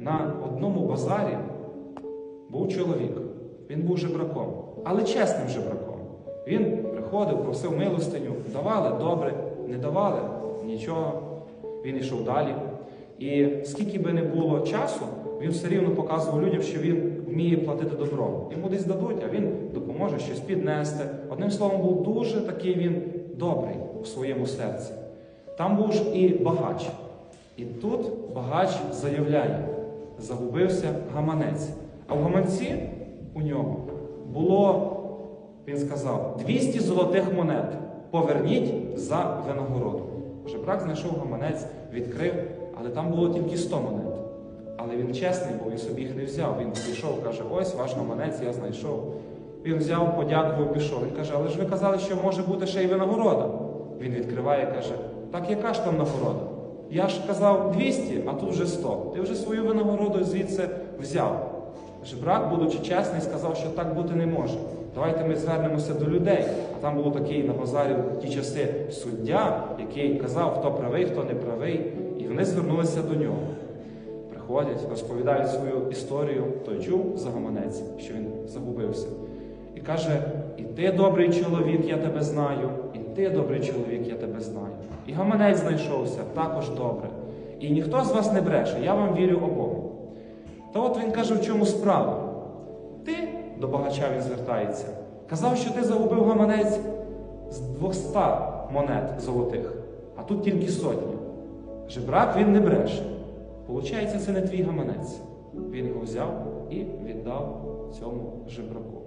На одному базарі був чоловік. Він був жебраком, але чесним жебраком. Він приходив, просив милостиню, давали добре, не давали нічого. Він йшов далі. І скільки би не було часу, він все рівно показував людям, що він вміє платити добром. Йому десь дадуть, а він допоможе щось піднести. Одним словом, був дуже такий він добрий у своєму серці. Там був ж і багач. І тут багач заявляє: загубився гаманець. А в гаманці у нього було, він сказав, 200 золотих монет. Поверніть за винагороду. Жебрак знайшов гаманець, відкрив, але там було тільки 100 монет. Але він чесний був і собі їх не взяв. Він пішов, каже, ось ваш гаманець я знайшов. Він взяв, подякував, пішов. Він каже, але ж ви казали, що може бути ще й винагорода. Він відкриває, каже, так яка ж там нагорода? Я ж казав 200, а тут вже 100. Ти вже свою винагороду звідси взяв. Жебрак, будучи чесний, сказав, що так бути не може. Давайте ми звернемося до людей. А там був такий на базарі в ті часи суддя, який казав, хто правий, хто не правий. І вони звернулися до нього. Приходять, розповідають свою історію, той чув за гаманець, що він загубився. І каже: І ти добрий чоловік, я тебе знаю, і ти добрий чоловік, я тебе знаю. І гаманець знайшовся також добре. І ніхто з вас не бреше, я вам вірю обом. Та от він каже, в чому справа? Ти, до багача він звертається, казав, що ти загубив гаманець з 200 монет золотих, а тут тільки сотня. Жебрак він не бреше. Получається, це не твій гаманець. Він його взяв і віддав цьому жебраку.